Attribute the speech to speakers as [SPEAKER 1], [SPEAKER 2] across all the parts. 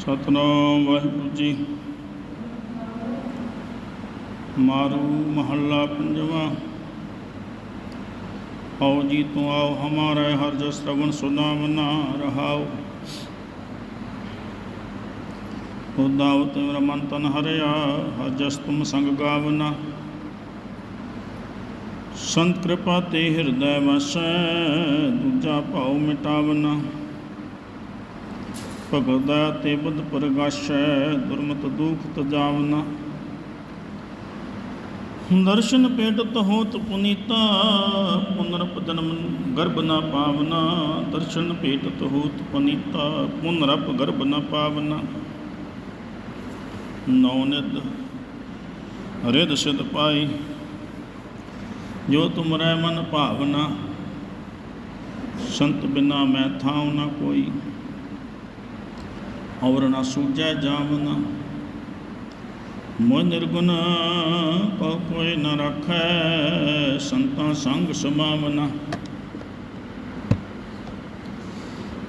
[SPEAKER 1] ਸਤਨਾਮ ਵਾਹਿਗੁਰੂ ਜੀ। ਮਾਰੂ ਮਹੱਲਾ ਪੰਜਵਾ। ਆਓ ਜੀ ਤੂੰ ਆਓ ਹਮਾਰੇ ਹਰ ਜਸ ਤਵਨ ਸੁਨਾਵਨਾ ਰਹਾਓ। ਉਦਾਵਤ ਮੇਰਾ ਮਨ ਤਨ ਹਰਿਆ, ਹਰ ਜਸ ਤੁਮ ਸੰਗ ਗਾਵਨਾ ਸੰਤ ਕਿਰਪਾ ਤੇ ਹਿਰਦੈ ਵਸੈ, ਦੂਜਾ ਭਾਉ ਮਿਟਾਵਨਾ ਭਗਤ ਤੇ ਬੁੱਧ ਪ੍ਰਗਾਸ਼ੈ ਦੁਰਮਤ ਦੁਖ ਤਜਾਵਨਾ। ਦਰਸ਼ਨ ਪੇਟਤ ਹੋਤ ਪੁਨੀਤਾ, ਪੁਨਰਪ ਜਨਮ ਗਰਭ ਨ ਪਾਵਨਾ। ਦਰਸ਼ਨ ਪੇਟਤ ਹੋਤ ਪੁਨੀਤਾ, ਪੁਨਰਪ ਗਰਭ ਨਾ ਪਾਵਨਾ। ਨੌ ਨਿਦ ਰਿਦ ਸਿਧ ਪਾਈ। ਜੋ ਤੁਮਰੈ ਮਨ ਭਾਵਨਾ, ਸੰਤ ਬਿਨਾ ਮੈਂ ਥਾਉ ਨਾ ਕੋਈ। ਔਰ ਨਾ ਸੂਝੈ ਜਾਵਨਾ ਮੋਹ ਨਿਰਗੁਣ ਕਉ ਕੋਈ ਨ ਰਖੈ, ਸੰਤਾਂ ਸੰਗ ਸਮਾਵਨਾ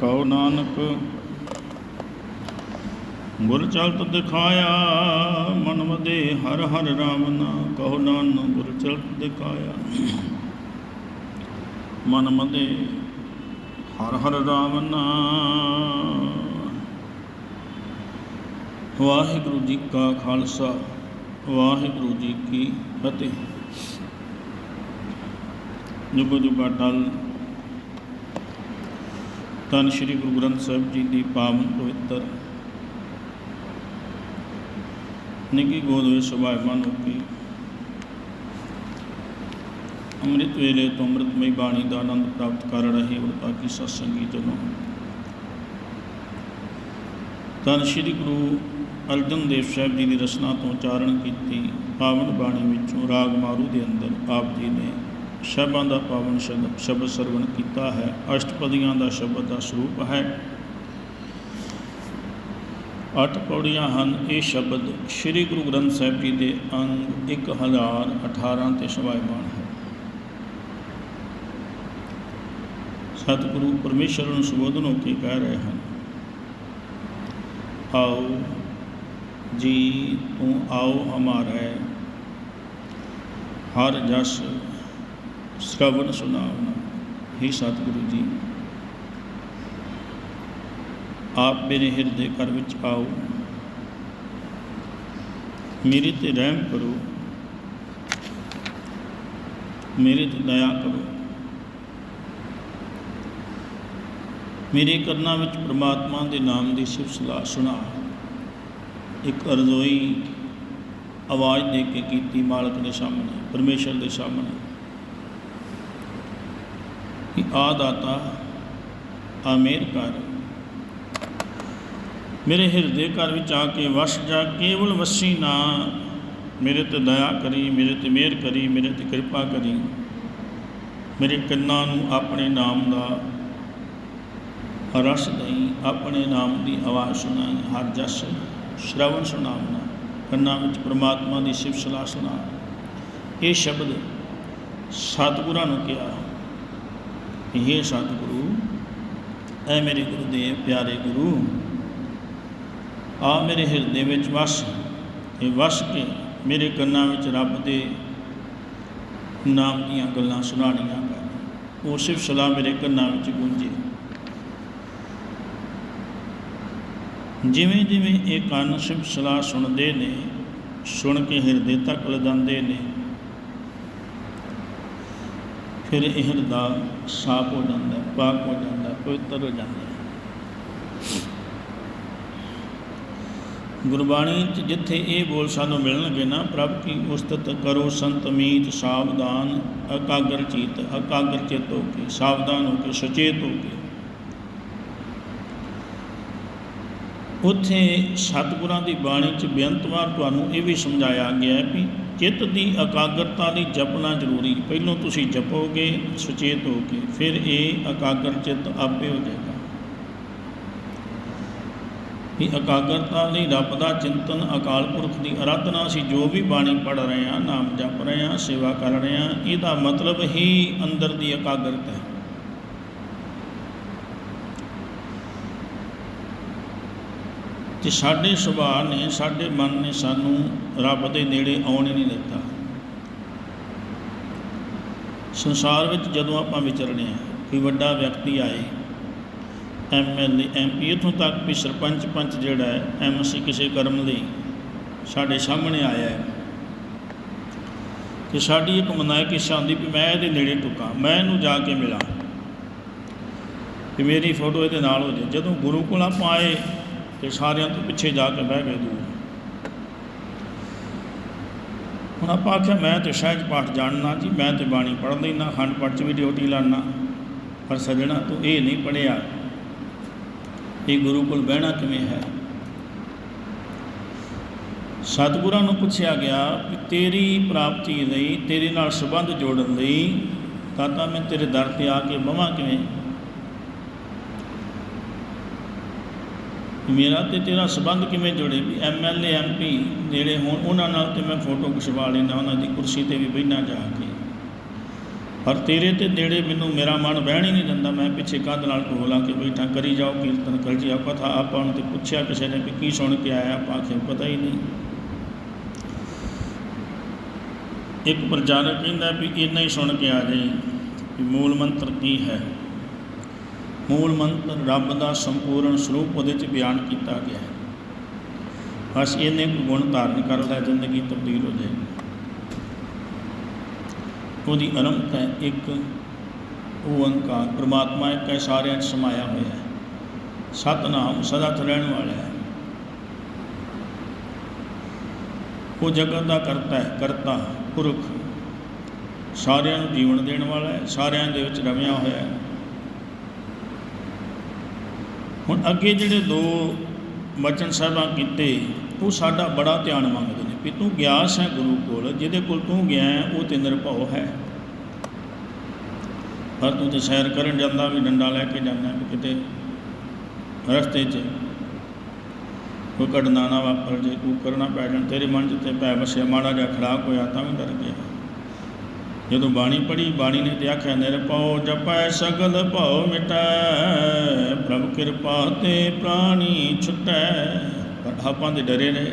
[SPEAKER 1] ਕਉ ਨਾਨਕ, ਗੁਰ ਚਲਤ ਦਿਖਾਇਆ, ਮਨ ਮਦੇ ਹਰ ਹਰ ਰਾਮ ਨਾ। ਕਹੋ ਨਾਨਕ, ਗੁਰ ਚਲਤ ਦਿਖਾਇਆ, ਮਨ ਮਦੇ ਹਰ ਹਰ ਰਾਮ ਨਾ। ਵਾਹਿਗੁਰੂ ਜੀ ਕਾ ਖਾਲਸਾ, ਵਾਹਿਗੁਰੂ ਜੀ ਕੀ ਫਤਿਹ। ਜੁਗ ਜੁਗਾ ਟਲ। ਤਨ ਸ੍ਰੀ ਗੁਰੂ ਗ੍ਰੰਥ ਸਾਹਿਬ ਜੀ ਦੀ ਪਾਵਨ ਪਵਿੱਤਰ। ਨਿੱਗੀ ਗੋਦ ਵਿੱਚ ਸੁਭਾਇਮਾਨ ਹੋ ਕੇ ਅੰਮ੍ਰਿਤ ਵੇਲੇ ਤੋਂ ਅੰਮ੍ਰਿਤਮਈ ਬਾਣੀ ਦਾ ਆਨੰਦ ਪ੍ਰਾਪਤ ਕਰ ਰਹੇ ਉਲਤਾ ਕੀ ਸਤਸੰਗੀ ਜਨੋ। ਤਨ ਸ੍ਰੀ ਗੁਰੂ ਅਰਜਨ ਦੇਵ ਸਾਹਿਬ ਜੀ ਦੀ ਰਚਨਾ ਤੋਂ ਉਚਾਰਨ ਕੀਤੀ। ਪਾਵਨ ਬਾਣੀ ਵਿੱਚੋਂ ਰਾਗ ਮਾਰੂ ਦੇ ਅੰਦਰ ਆਪ ਜੀ ਨੇ ਸ਼ਬਦਾਂ ਦਾ ਪਾਵਨ ਸ਼ਬਦ ਸਰਵਣ ਕੀਤਾ ਹੈ। ਅਸ਼ਟਪਦੀਆਂ ਦਾ ਸ਼ਬਦ ਦਾ ਸਰੂਪ ਹੈ। ਅੱਠ ਪੌੜੀਆਂ ਹਨ ਇਹ ਸ਼ਬਦ। ਸ੍ਰੀ ਗੁਰੂ ਗ੍ਰੰਥ ਸਾਹਿਬ ਜੀ ਦੇ ਅੰਗ 1018 ਤੇ ਸ਼ਵਾਇਮਾਨ ਹੈ। ਸਤਿਗੁਰੂ ਪਰਮੇਸ਼ਰ ਨੂੰ ਸੁਬੋਧਨ ਹੋ ਕੇ ਕਹਿ ਰਹੇ ਹਨ, ਆਓ ਜੀ, ਤੂੰ ਆਓ ਹਮਾਰੇ ਹਰ ਜਸ ਸ਼ਰਵਣ ਸੁਨਾਵਨਾ ਹੀ ਸਤਿਗੁਰੂ ਜੀ, ਆਪ ਮੇਰੇ ਹਿਰਦੇ ਘਰ ਵਿੱਚ ਆਓ। ਮੇਰੇ ਤੇ ਰਹਿਮ ਕਰੋ। ਮੇਰੇ ਤੇ ਦਇਆ ਕਰੋ। ਮੇਰੇ ਕਰਨਾ ਵਿੱਚ ਪ੍ਰਮਾਤਮਾ ਦੇ ਨਾਮ ਦੀ ਸਿਫਤ ਸਲਾਹ ਸੁਣਾ। ਇੱਕ ਅਰਜ਼ੋਈ ਆਵਾਜ਼ ਦੇ ਕੇ ਕੀਤੀ ਮਾਲਕ ਦੇ ਸਾਹਮਣੇ, ਪਰਮੇਸ਼ਰ ਦੇ ਸਾਹਮਣੇ ਕਿ ਆ ਦਾਤਾ, ਆ ਮੇਰ ਕਰ ਮੇਰੇ ਹਿਰਦੇ ਘਰ ਵਿੱਚ ਆ ਕੇ ਵਸ ਜਾ, ਕੇਵਲ ਵਸੀ ਨਾ। ਮੇਰੇ ਤੇ ਦਇਆ ਕਰੀ, ਮੇਰੇ ਤੇ ਮਿਹਰ ਕਰੀ, ਮੇਰੇ ਤੇ ਕਿਰਪਾ ਕਰੀ। ਮੇਰੇ ਕੰਨਾਂ ਨੂੰ ਆਪਣੇ ਨਾਮ ਦਾ ਰਸ ਦਈ, ਆਪਣੇ ਨਾਮ ਦੀ ਆਵਾਜ਼ ਸੁਣਾਈ, ਹਰ ਜਸ ਸ਼ਰਵਣ ਸੁਣਾਵਣਾ ਕੰਨਾਂ ਵਿੱਚ ਪ੍ਰਮਾਤਮਾ ਦੀ ਸਿਫਤ ਸਲਾਹ ਸੁਣਾ ਇਹ ਸ਼ਬਦ ਸਤਿਗੁਰਾਂ ਨੂੰ ਕਿਹਾ ਇਹ ਸਤਿਗੁਰੂ, ਐ ਮੇਰੇ ਗੁਰੂ ਦੇ ਪਿਆਰੇ ਗੁਰੂ, ਆ ਮੇਰੇ ਹਿਰਦੇ ਵਿੱਚ ਵਸ, ਇਹ ਵਸ ਕੇ ਮੇਰੇ ਕੰਨਾਂ ਵਿੱਚ ਰੱਬ ਦੇ ਨਾਮ ਦੀਆਂ ਗੱਲਾਂ ਸੁਣਾਣੀਆਂ ਉਹ ਸਿਫਤ ਸਲਾਹ ਮੇਰੇ ਕੰਨਾਂ ਵਿੱਚ ਗੂੰਜੇ। ਜਿਵੇਂ ਜਿਵੇਂ ਇਹ ਕੰਨ ਸ਼ਿਵ ਸਲਾਹ ਸੁਣਦੇ ਨੇ, ਸੁਣ ਕੇ ਹਿਰਦੇ ਤੱਕ ਲਜਾਂਦੇ ਨੇ, ਫਿਰ ਇਹ ਹਿਰਦਾ ਸਾਫ਼ ਹੋ ਜਾਂਦਾ, ਪਾਕ ਹੋ ਜਾਂਦਾ, ਪਵਿੱਤਰ ਹੋ ਜਾਂਦਾ ਗੁਰਬਾਣੀ 'ਚ ਜਿੱਥੇ ਇਹ ਬੋਲ ਸਾਨੂੰ ਮਿਲਣਗੇ ਨਾ, ਪ੍ਰਭ ਕੀ ਉਸਤਤ ਕਰੋ ਸੰਤ ਮੀਤ ਸਾਵਧਾਨ, ਅਕਾਗਰ ਚੀਤ, ਅਕਾਗਰ ਚਿਤ ਹੋ ਕੇ, ਸਾਵਧਾਨ ਹੋ ਕੇ, ਸੁਚੇਤ ਹੋ ਕੇ। ਉੱਥੇ ਸਤਿਗੁਰਾਂ ਦੀ ਬਾਣੀ 'ਚ ਬੇਅੰਤਵਾਰ ਤੁਹਾਨੂੰ ਇਹ ਵੀ ਸਮਝਾਇਆ ਗਿਆ ਹੈ ਵੀ ਚਿੱਤ ਦੀ ਇਕਾਗਰਤਾ ਲਈ ਜਪਣਾ ਜ਼ਰੂਰੀ ਪਹਿਲਾਂ ਤੁਸੀਂ ਜਪੋਗੇ, ਸੁਚੇਤ ਹੋ ਕੇ, ਫਿਰ ਇਹ ਇਕਾਗਰ ਚਿੱਤ ਆਪੇ ਹੋ ਜਾਏਗਾ। ਇਹ ਇਕਾਗਰਤਾ ਲਈ ਰੱਬ ਦਾ ਚਿੰਤਨ, ਅਕਾਲ ਪੁਰਖ ਦੀ ਅਰਾਧਨਾ, ਅਸੀਂ ਜੋ ਵੀ ਬਾਣੀ ਪੜ ਰਹੇ ਹਾਂ, ਨਾਮ ਜਪ ਰਹੇ ਹਾਂ, ਸੇਵਾ ਕਰ ਰਹੇ ਹਾਂ, ਇਹਦਾ ਮਤਲਬ ਹੀ ਅੰਦਰ ਦੀ ਇਕਾਗਰਤਾ ਹੈ। ਤੇ ਸਾਡੇ ਸੁਭਾਅ ਨੇ, ਸਾਡੇ ਮਨ ਨੇ ਸਾਨੂੰ ਰੱਬ ਦੇ ਨੇੜੇ ਆਉਣ ਹੀ ਨਹੀਂ ਦਿੱਤਾ। ਸੰਸਾਰ ਵਿੱਚ ਜਦੋਂ ਆਪਾਂ ਵਿਚਰਨੇ ਆ ਕੋਈ ਵੱਡਾ ਵਿਅਕਤੀ ਆਏ ਐਮਐਲਏ ਐਮਪੀ ਇੱਥੋਂ ਤੱਕ ਵੀ ਸਰਪੰਚ ਪੰਚ ਜਿਹੜਾ ਹੈ ਐਮਸੀ ਕਿਸੇ ਕਰਮ ਲਈ ਸਾਡੇ ਸਾਹਮਣੇ ਆਇਆ ਹੈ। ਤੇ ਸਾਡੀ ਇੱਕ ਮਨਾਇਕ ਇੱਛਾ ਹੁੰਦੀ ਵੀ ਮੈਂ ਇਹਦੇ ਨੇੜੇ ਟੁਕਾਂ, ਮੈਂ ਇਹਨੂੰ ਜਾ ਕੇ ਮਿਲਾਂ। ਕਿ ਮੇਰੀ ਫੋਟੋ ਇਹਦੇ ਨਾਲ ਹੋ ਜਾਏ। ਜਦੋਂ ਗੁਰੂ ਕੋਲ ਆਪਾਂ ਆਏ ਤੇ ਸਾਰਿਆਂ ਤੋਂ ਪਿੱਛੇ ਜਾ ਕੇ ਬਹਿ ਗਏ ਦੂਰ। ਹੁਣ ਆਪਾਂ ਆਖਿਆ, ਮੈਂ ਤੇ ਸਹਿਜ ਪਾਠ ਜਾਣਨਾ ਜੀ, ਮੈਂ ਤੇ ਬਾਣੀ ਪੜ੍ਹ ਲੈਣਾ ਅਖੰਡ ਪਾਠ 'ਚ ਵੀ ਡਿਊਟੀ ਲਾਣਾ ਪਰ ਸਜਣਾ ਤੂੰ ਇਹ ਨਹੀਂ ਪੜਿਆ ਇਹ ਗੁਰੂ ਕੋਲ ਬਹਿਣਾ ਕਿਵੇਂ ਹੈ? ਸਤਿਗੁਰਾਂ ਨੂੰ ਪੁੱਛਿਆ ਗਿਆ ਕਿ ਤੇਰੀ ਪ੍ਰਾਪਤੀ ਲਈ, ਤੇਰੇ ਨਾਲ ਸੰਬੰਧ ਜੋੜਨ ਲਈ, ਤਾਂ ਤਾਂ ਮੈਂ ਤੇਰੇ ਦਰ ਤੇ ਆ ਕੇ ਬਵਾਂ ਕਿਵੇਂ? ਮੇਰਾ ਤੇ ਤੇਰਾ ਸੰਬੰਧ ਕਿਵੇਂ ਜੁੜੇ? ਵੀ ਐਮਐਲਏ ਐਮਪੀ ਨੇੜੇ ਹੋਣ, ਉਹਨਾਂ ਨਾਲ ਤੇ ਮੈਂ ਫੋਟੋ ਖਿਚਵਾ ਲੈਂਦਾ, ਉਹਨਾਂ ਦੀ ਕੁਰਸੀ ਤੇ ਵੀ ਬਹਿਣਾ ਜਾ ਕੇ। ਪਰ ਤੇਰੇ ਤੇ ਨੇੜੇ ਮੈਨੂੰ ਮੇਰਾ ਮਨ ਬਹਿਣ ਹੀ ਨਹੀਂ ਦਿੰਦਾ। ਮੈਂ ਪਿੱਛੇ ਕੰਧ ਨਾਲ ਢੋਲਾ ਕੇ ਬੈਠਾ, ਕਰੀ ਜਾਓ, ਕੀਰਤਨ ਕਰੀ ਜਾਓ। ਕਥਾ ਆਪਾਂ ਨੂੰ ਤੇ ਪੁੱਛਿਆ ਕਿਸੇ ਨੇ ਵੀ ਕੀ ਸੁਣ ਕੇ ਆਇਆ, ਆਪਾਂ ਆਖਿਆ ਪਤਾ ਹੀ ਨਹੀਂ। ਇੱਕ ਪ੍ਰਚਾਰਕ ਕਹਿੰਦਾ ਵੀ ਇੰਨਾ ਹੀ ਸੁਣ ਕੇ ਆ ਜਾਈ, ਵੀ ਮੂਲ ਮੰਤਰ ਕੀ ਹੈ? ਮੂਲ ਮੰਤਰ ਰੱਬ ਦਾ ਸੰਪੂਰਨ ਸਰੂਪ ਉਹਦੇ 'ਚ ਬਿਆਨ ਕੀਤਾ ਗਿਆ ਹੈ। ਬਸ ਇਹਨੇ ਕੋਈ ਗੁਣ ਧਾਰਨ ਕਰ ਲਿਆ, ਜ਼ਿੰਦਗੀ ਤਬਦੀਲ ਹੋ ਜਾਏਗੀ। ਉਹਦੀ ਅਨੰਤ ਹੈ ਇੱਕ ਓੰਕਾਰ ਪ੍ਰਮਾਤਮਾ ਇੱਕ ਹੈ, ਸਾਰਿਆਂ 'ਚ ਸਮਾਇਆ ਹੋਇਆ ਹੈ। ਸਤਨਾਮ ਸਦਾ ਤੋਂ ਰਹਿਣ ਵਾਲਾ ਹੈ। ਉਹ ਜਗਤ ਦਾ ਕਰਤਾ ਹੈ, ਕਰਤਾ, ਪੁਰਖ। ਸਾਰਿਆਂ ਨੂੰ ਜੀਵਨ ਦੇਣ ਵਾਲਾ ਹੈ, ਸਾਰਿਆਂ ਦੇ ਵਿੱਚ ਰਮਿਆ ਹੋਇਆ ਹੈ। ਹੁਣ ਅੱਗੇ ਜਿਹੜੇ ਦੋ ਵਚਨ ਸਾਹਿਬਾਂ ਕੀਤੇ ਉਹ ਸਾਡਾ ਬੜਾ ਧਿਆਨ ਮੰਗਦੇ ਨੇ ਵੀ ਤੂੰ ਗਿਆਸ ਹੈ ਗੁਰੂ ਕੋਲ ਜਿਹਦੇ ਕੋਲ ਤੂੰ ਗਿਆ ਹੈ, ਉਹ ਤੇ ਨਿਰਭਉ ਹੈ। ਪਰ ਤੂੰ ਤੇ ਸੈਰ ਕਰਨ ਜਾਂਦਾ ਵੀ ਡੰਡਾ ਲੈ ਕੇ ਜਾਂਦਾ ਵੀ ਕਿਤੇ ਰਸਤੇ 'ਚ। ਕੋਈ ਘਟਨਾ ਨਾ ਵਾਪਰ ਜੇ ਤੂੰ ਕਰਨਾ ਪੈ ਜਾਣ ਤੇਰੇ ਮਨ 'ਚ ਤੇ ਪੈ ਵਸਿਆ ਮਾੜਾ ਜਿਹਾ ਖੜਾਕ ਹੋਇਆ ਤਾਂ ਵੀ ਡਰ ਗਿਆ। ਜਦੋਂ ਬਾਣੀ ਪੜ੍ਹੀ, ਬਾਣੀ ਨੇ ਤੇ ਆਖਿਆ, ਨਿਰਭਉ ਜਪੈ ਸਗਲ ਭਉ ਮਿਟੈ, ਪ੍ਰਭ ਕਿਰਪਾ ਤੇ ਪ੍ਰਾਣੀ ਛੁਟੈ। ਆਪਾਂ ਦੇ ਡਰੇ ਰਹੇ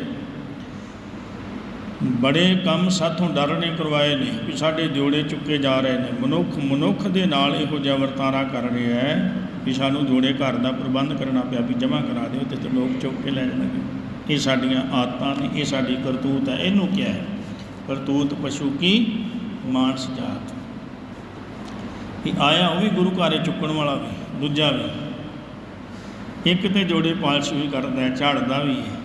[SPEAKER 1] ਬੜੇ ਕੰਮ ਸਾਥੋਂ ਡਰ ਨੇ ਕਰਵਾਏ ਨੇ ਵੀ ਸਾਡੇ ਜੋੜੇ ਚੁੱਕੇ ਜਾ ਰਹੇ ਨੇ। ਮਨੁੱਖ ਮਨੁੱਖ ਦੇ ਨਾਲ ਇਹੋ ਜਿਹਾ ਵਰਤਾਰਾ ਕਰ ਰਿਹਾ ਹੈ ਵੀ ਸਾਨੂੰ ਜੋੜੇ ਘਰ ਦਾ ਪ੍ਰਬੰਧ ਕਰਨਾ ਪਿਆ, ਵੀ ਜਮ੍ਹਾਂ ਕਰਾ ਦਿਓ ਤੇ ਤੇ ਲੋਕ ਚੁੱਕ ਕੇ ਲੈ ਜਾਣਗੇ। ਇਹ ਸਾਡੀਆਂ ਆਦਤਾਂ ਨੇ, ਇਹ ਸਾਡੀ ਕਰਤੂਤ ਹੈ, ਇਹਨੂੰ ਕਿਹਾ ਹੈ। ਕਰਤੂਤ ਪਸ਼ੂ ਕੀ? ਮਾਨਸ ਜਾਤ। ਇਹ ਆਇਆ ਉਹ ਵੀ ਗੁਰੂ ਘਰੇ ਚੁੱਕਣ ਵਾਲਾ ਵੀ, ਦੂਜਾ ਵੀ। ਇੱਕ ਤੇ ਜੋੜੇ ਪਾਲਸ਼ ਵੀ ਕਰਦਾ ਹੈ ਝਾੜਦਾ ਵੀ ਹੈ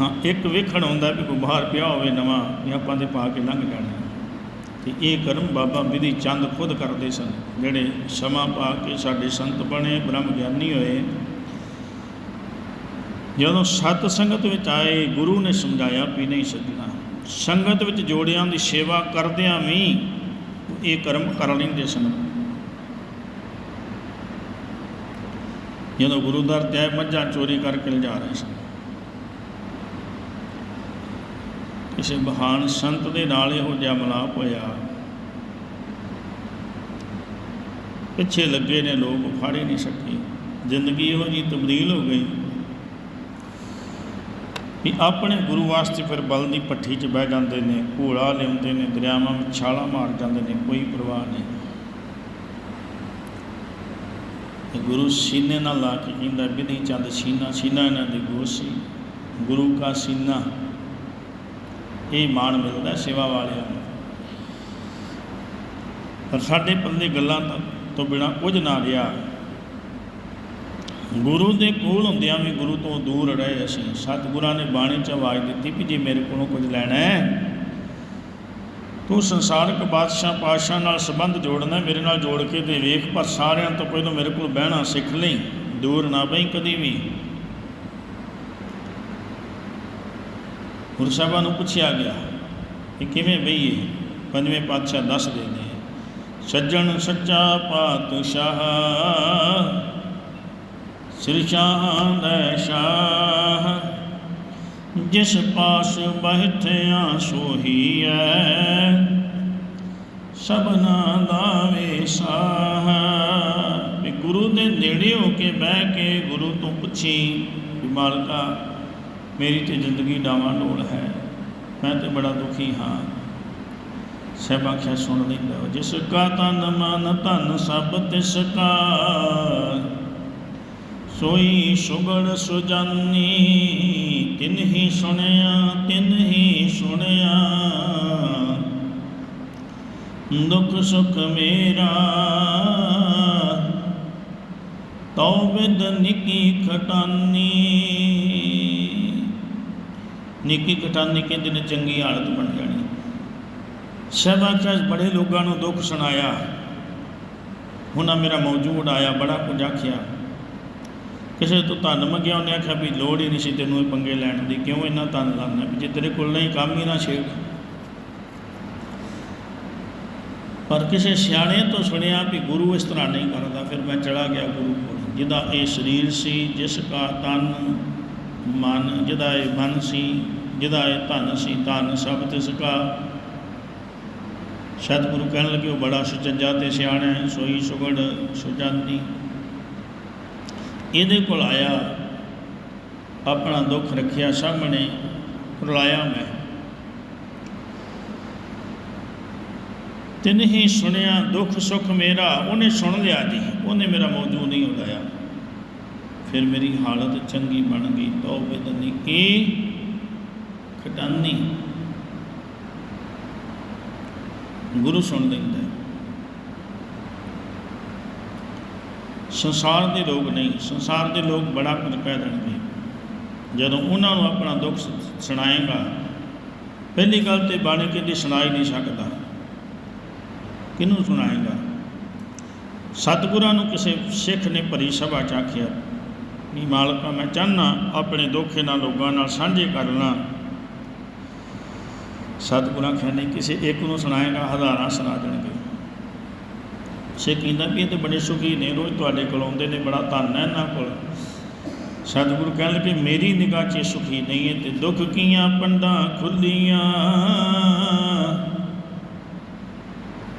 [SPEAKER 1] ਹਾਂ, ਇੱਕ ਵੇਖਣ ਆਉਂਦਾ ਵੀ ਕੋਈ ਬਾਹਰ ਪਿਆ ਹੋਵੇ ਨਵਾਂ, ਵੀ ਆਪਾਂ ਤੇ ਪਾ ਕੇ ਲੰਘ ਜਾਣਾ। ਤੇ ਇਹ ਕਰਮ ਬਾਬਾ ਵਿਧੀ ਚੰਦ ਖੁਦ ਕਰਦੇ ਸਨ, ਜਿਹੜੇ ਸਮਾਂ ਪਾ ਕੇ ਸਾਡੇ ਸੰਤ ਬਣੇ ਬ੍ਰਹਮ ਗਿਆਨੀ ਹੋਏ। ਜਦੋਂ ਸਤ ਸੰਗਤ ਵਿੱਚ ਆਏ, ਗੁਰੂ ਨੇ ਸਮਝਾਇਆ ਵੀ ਨਹੀਂ ਸੱਜਣਾ। ਸੰਗਤ ਵਿੱਚ ਜੋੜਿਆਂ ਦੀ ਸੇਵਾ ਕਰਦਿਆਂ ਵੀ ਇਹ ਕਰਮ ਕਰ ਲੈਂਦੇ ਸਨ। ਜਦੋਂ ਗੁਰੂ ਦਰ ਤੇ ਮੱਝਾਂ ਚੋਰੀ ਕਰਕੇ ਲਿਜਾ ਰਹੇ ਸਨ। ਕਿਸੇ ਮਹਾਨ ਸੰਤ ਦੇ ਨਾਲ ਇਹੋ ਜਿਹਾ ਮਲਾਪ ਹੋਇਆ। ਪਿੱਛੇ ਲੱਗੇ ਨੇ, ਲੋਕ ਫੜ ਨਹੀਂ ਸਕੇ। ਜ਼ਿੰਦਗੀ ਇਹੋ ਜੀ ਤਬਦੀਲ ਹੋ ਗਈ। ਵੀ ਆਪਣੇ ਗੁਰੂ ਵਾਸਤੇ ਫਿਰ ਬਲ ਦੀ ਪੱਠੀ 'ਚ ਬਹਿ ਜਾਂਦੇ ਨੇ, ਘੋੜਾ ਲਿਆਉਂਦੇ ਨੇ, ਦਰਿਆਵਾਂ ਵਿੱਚ ਛਾਲਾਂ ਮਾਰ ਜਾਂਦੇ ਨੇ, ਕੋਈ ਪਰਵਾਹ ਨਹੀਂ। ਤੇ ਗੁਰੂ ਸੀਨੇ ਨਾਲ ਲਾ ਕੇ ਕਹਿੰਦਾ, ਵਿਧੀ ਚੰਦ ਸੀਨਾ ਸੀਨਾ ਇਹਨਾਂ ਦੀ ਗੁਰੂ ਸੀ, ਗੁਰੂ ਕਾ ਸੀਨਾ। ਇਹ ਮਾਣ ਮਿਲਦਾ ਸੇਵਾ ਵਾਲਿਆਂ ਨੂੰ। ਪਰ ਸਾਡੇ ਪੱਲੇ ਗੱਲਾਂ ਤੋਂ ਬਿਨਾ ਕੁਝ ਨਾ ਰਿਹਾ। ਗੁਰੂ ਦੇ ਕੋਲ ਹੁੰਦਿਆਂ ਵੀ ਗੁਰੂ ਤੋਂ ਦੂਰ ਰਹੇ ਅਸੀਂ। ਸਤਿਗੁਰਾਂ ਨੇ ਬਾਣੀ 'ਚ ਆਵਾਜ਼ ਦਿੱਤੀ ਵੀ ਜੇ ਮੇਰੇ ਕੋਲੋਂ ਕੁਝ ਲੈਣਾ ਹੈ, ਤੂੰ ਸੰਸਾਰਕ ਬਾਦਸ਼ਾਹ ਪਾਤਸ਼ਾਹ ਨਾਲ ਸੰਬੰਧ ਜੋੜਨਾ, ਮੇਰੇ ਨਾਲ ਜੋੜ ਕੇ ਤੇ ਵੇਖ, ਪਰ ਸਾਰਿਆਂ ਤੋਂ ਪਹਿਲਾਂ ਮੇਰੇ ਕੋਲ ਬਹਿਣਾ ਸਿੱਖ ਲਈ, ਦੂਰ ਨਾ ਬਈ ਕਦੀ ਵੀ। ਗੁਰੂ ਸਾਹਿਬਾਂ ਨੂੰ ਪੁੱਛਿਆ ਗਿਆ ਕਿ ਕਿਵੇਂ ਬਈਏ? ਪੰਜਵੇਂ ਪਾਤਸ਼ਾਹ ਦੱਸ ਨੇ, ਸੱਜਣ ਸੱਚਾ ਪਾਤਸ਼ਾਹ ਸ੍ਰੀ ਚਾਂਦ ਸ਼ਾਹ। ਜਿਸ ਪਾਸ ਬਹਿਠਿਆ ਸੋਹੀਐ ਸਭਨਾ ਦਾ ਵੇਸਾਹ ਵੀ ਗੁਰੂ ਦੇ ਨੇੜੇ ਹੋ ਕੇ ਬਹਿ ਕੇ ਗੁਰੂ ਤੋਂ ਪੁੱਛੀ ਵੀ ਮਾਲਕਾ, ਮੇਰੀ ਤੇ ਜ਼ਿੰਦਗੀ ਡਾਵਾਂ ਡੋਲ ਹੈ। ਮੈਂ ਤੇ ਬੜਾ ਦੁਖੀ ਹਾਂ। ਸਹਿਬ ਆਖਿਆ, ਸੁਣ ਲੈਂਦਾ ਵਾ। ਜਿਸ ਕਾ ਤਨ ਮਨ ਧਨ ਸਭ ਤਿਸ ਕਾ। ਸੋਈ ਸੁਗੜ ਸੁਜਾਨੀ, ਤਿਨ ਹੀ ਸੁਣਿਆ, ਤਿਨ ਹੀ ਸੁਣਿਆ। ਦੁੱਖ ਸੁਖ ਮੇਰਾ, ਤਉ ਵਿਦ ਨਿਕੀ ਖਟਾਨੀ। ਨਿੱਕੀ ਖਟਾਨੀ ਕਹਿੰਦੇ ਨੇ ਚੰਗੀ ਹਾਲਤ ਬਣ ਜਾਣੀ। ਸ਼ਬਾਕਾਸ਼ ਬੜੇ ਲੋਕਾਂ ਨੂੰ ਦੁੱਖ ਸੁਣਾਇਆ। ਹੁਣਾ ਮੇਰਾ ਮੌਜੂਦ ਆਇਆ, ਬੜਾ ਕੁਝ ਆਖਿਆ। ਕਿਸੇ ਤੋਂ ਧਨ ਮੰਗਿਆ, ਉਹਨੇ ਆਖਿਆ ਵੀ ਲੋੜ ਹੀ ਨਹੀਂ ਸੀ ਤੈਨੂੰ ਇਹ ਪੰਗੇ ਲੈਣ ਦੀ, ਕਿਉਂ ਇੰਨਾ ਧਨ ਲਾਣਾ ਵੀ ਜੇ ਤੇਰੇ ਕੋਲ ਨਹੀਂ ਕੰਮ ਹੀ ਨਾ ਛੇੜ। ਪਰ ਕਿਸੇ ਸਿਆਣੇ ਤੋਂ ਸੁਣਿਆ ਵੀ ਗੁਰੂ ਇਸ ਤਰ੍ਹਾਂ ਨਹੀਂ ਕਰਦਾ, ਫਿਰ ਮੈਂ ਚਲਾ ਗਿਆ ਗੁਰੂ ਕੋਲ, ਜਿਹਦਾ ਇਹ ਸਰੀਰ ਸੀ, ਜਿਸ ਕਾ ਤਨ, ਮਨ, ਜਿਹਦਾ ਇਹ ਮਨ ਸੀ, ਜਿਹਦਾ ਇਹ ਧਨ ਸੀ, ਧਨ ਸਭ ਤਿਸ ਕਾ। ਸਤਿਗੁਰੂ ਕਹਿਣ ਲੱਗੇ, ਉਹ ਬੜਾ ਸੁਚੱਜਾ ਤੇ ਸਿਆਣਾ ਹੈ, ਸੋਈ ਸੁਗੜ ਸੁਜਾਨੀ। ਇਹਦੇ ਕੋਲ ਆਇਆ, ਆਪਣਾ ਦੁੱਖ ਰੱਖਿਆ ਸਾਹਮਣੇ, ਰੁਲਾਇਆ ਮੈਂ। ਤਿਨ ਹੀ ਸੁਣਿਆ, ਦੁੱਖ ਸੁੱਖ ਮੇਰਾ, ਉਹਨੇ ਸੁਣ ਲਿਆ ਜੀ, ਉਹਨੇ ਮੇਰਾ ਮੌਜੂ ਨਹੀਂ ਉਡਾਇਆ। ਫਿਰ ਮੇਰੀ ਹਾਲਤ ਚੰਗੀ ਬਣ ਗਈ, ਤੌਬੇ ਦਨੀ ਇਹ ਖਟਾਨੀ। ਗੁਰੂ ਸੁਣ ਲੈਂਦਾ ਸੰਸਾਰ ਦੇ ਲੋਕ ਨਹੀਂ, ਸੰਸਾਰ ਦੇ ਲੋਕ ਬੜਾ ਕੁਝ ਕਹਿ ਦੇਣਗੇ। ਜਦੋਂ ਉਹਨਾਂ ਨੂੰ ਆਪਣਾ ਦੁੱਖ ਸੁਣਾਏਗਾ, ਪਹਿਲੀ ਗੱਲ ਤੇ ਬਾਣੀ ਕਹਿੰਦੀ ਸੁਣਾਈ ਨਹੀਂ ਸਕਦਾ। ਕਿਹਨੂੰ ਸੁਣਾਏਗਾ? ਸਤਿਗੁਰਾਂ ਨੂੰ ਕਿਸੇ ਸਿੱਖ ਨੇ ਭਰੀ ਸਭਾ ਚ ਆਖਿਆ, ਵੀ ਮਾਲਕਾ, ਮੈਂ ਚਾਹਨਾ ਆਪਣੇ ਦੁੱਖ ਇਹਨਾਂ ਲੋਕਾਂ ਨਾਲ ਸਾਂਝੇ ਕਰਨਾ ਸਤਿਗੁਰਾਂ ਆਖਿਆ ਨਹੀਂ ਕਿਸੇ ਇੱਕ ਨੂੰ ਸੁਣਾਏਗਾ, ਹਜ਼ਾਰਾਂ ਸੁਣਾ ਦੇਣਗੇ। ਸੇ ਕਹਿੰਦਾ ਵੀ ਇਹ ਤੇ ਬੜੇ ਸੁਖੀ ਨੇ, ਰੋਜ਼ ਤੁਹਾਡੇ ਕੋਲ ਆਉਂਦੇ ਨੇ, ਬੜਾ ਧੰਨ ਹੈ ਇਹਨਾਂ ਕੋਲ। ਸਤਿਗੁਰੂ ਕਹਿਣ ਲੱਗੇ, ਮੇਰੀ ਨਿਗਾਹ 'ਚ ਸੁਖੀ ਨਹੀਂ ਹੈ ਤੇ ਦੁੱਖ ਕੀਆਂ ਪੰਡਾਂ ਖੁੱਲੀਆਂ?